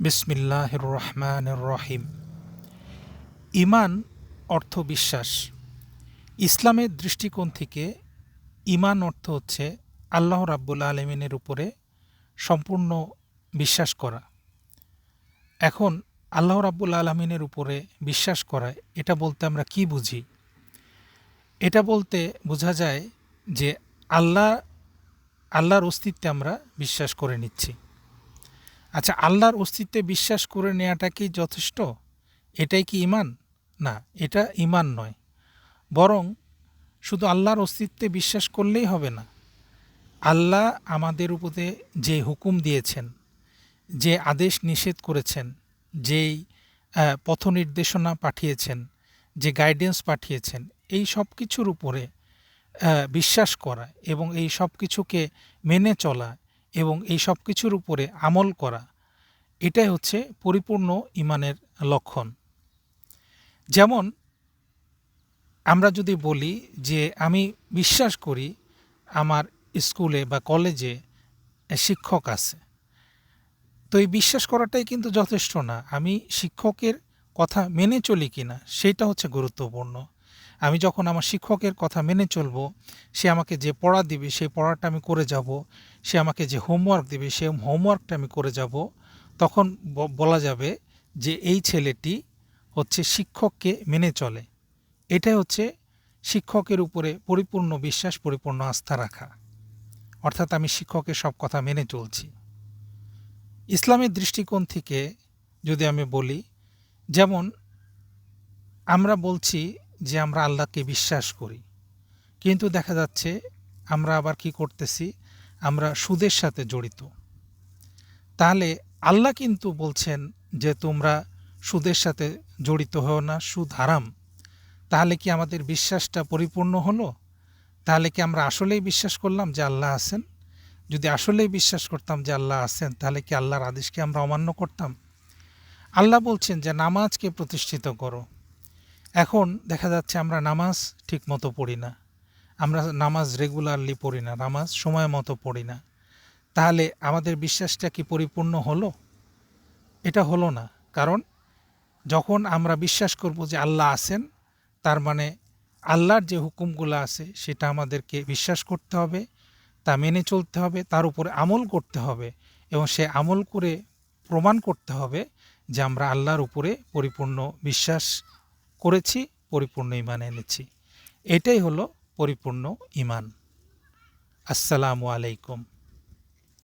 বিসমিল্লাহ রহমান রহিম ইমান অর্থ বিশ্বাস। ইসলামের দৃষ্টিকোণ থেকে ইমান অর্থ হচ্ছে আল্লাহ রাব্বুল আলমিনের উপরে সম্পূর্ণ বিশ্বাস করা। এখন আল্লাহ রাব্বুল আলমিনের উপরে বিশ্বাস করা, এটা বলতে আমরা কি বুঝি? এটা বলতে বোঝা যায় যে আল্লাহ, আল্লাহর অস্তিত্বে আমরা বিশ্বাস করে নিচ্ছি। আচ্ছা আল্লাহর অস্তিত্বে বিশ্বাস করে নেওয়াটা কি যথেষ্ট? এটাই কি ইমান না, এটা ইমান নয়। বরং শুধু আল্লাহর অস্তিত্বে বিশ্বাস করলেই হবে না। আল্লাহ আমাদের উপরে যে হুকুম দিয়েছেন, যে আদেশ নিষেধ করেছেন, যেই পথ নির্দেশনা পাঠিয়েছেন, যে গাইডেন্স পাঠিয়েছেন, এই সব কিছুর উপরে বিশ্বাস করা এবং এই সব কিছুকে মেনে চলা এবং এই সব কিছুর উপরে আমল করা, এটাই হচ্ছে পরিপূর্ণ ইমানের লক্ষণ। যেমন, আমরা যদি বলি যে আমি বিশ্বাস করি আমার স্কুলে বা কলেজে শিক্ষক আছে, তো এই বিশ্বাস করাটাই কিন্তু যথেষ্ট না। আমি শিক্ষকের কথা মেনে চলি কিনা, সেটা হচ্ছে গুরুত্বপূর্ণ। আমি যখন আমার শিক্ষকের কথা মেনে চলবো, সে আমাকে যে পড়া দিবে সেই পড়াটা আমি করে যাব, সে আমাকে যে হোমওয়ার্ক দিবে সেই হোমওয়ার্কটা আমি করে যাব, তখন বলা যাবে যে এই ছেলেটি হচ্ছে শিক্ষককে মেনে চলে। এটাই হচ্ছে শিক্ষকের উপরে পরিপূর্ণ বিশ্বাস, পরিপূর্ণ আস্থা রাখা। অর্থাৎ আমি শিক্ষকের সব কথা মেনে চলছি। ইসলামের দৃষ্টিকোণ থেকে যদি আমি বলি, যেমন আমরা বলছি যে আমরা আল্লাহকে বিশ্বাস করি। কিন্তু দেখা যাচ্ছে আমরা আবার কি করতেছি? আমরা সুদের সাথে জড়িত। তাহলে আল্লাহ কিন্তু বলছেন যে তোমরা সুদের সাথে জড়িত হও না, সুদ হারাম। তাহলে কি আমাদের বিশ্বাসটা পরিপূর্ণ হলো? তাহলে কি আমরা আসলেই বিশ্বাস করলাম যে আল্লাহ আছেন? যদি আসলেই বিশ্বাস করতাম যে আল্লাহ আছেন, তাহলে কি আল্লাহর আদেশকে আমরা অমান্য করতাম? আল্লাহ বলছেন যে নামাজকে প্রতিষ্ঠিত করো। এখন দেখা যাচ্ছে আমরা নামাজ ঠিক মতো পড়ি না। আমরা নামাজ রেগুলারলি পড়ি না, নামাজ সময় মতো পড়ি না। তাহলে আমাদের বিশ্বাসটা কি পরিপূর্ণ হলো? এটা হলো না। কারণ যখন আমরা বিশ্বাস করব যে আল্লাহ আছেন, তার মানে আল্লাহর যে হুকুমগুলো আছে, সেটা আমাদেরকে বিশ্বাস করতে হবে, তা মেনে চলতে হবে, তার উপরে আমল করতে হবে এবং সে আমল করে প্রমাণ করতে হবে যে আমরা আল্লাহর উপরে পরিপূর্ণ বিশ্বাস করেছি পরিপূর্ণ ইমান এনেছি। এটাই হলো পরিপূর্ণ ইমান আসসালামু আলাইকুম।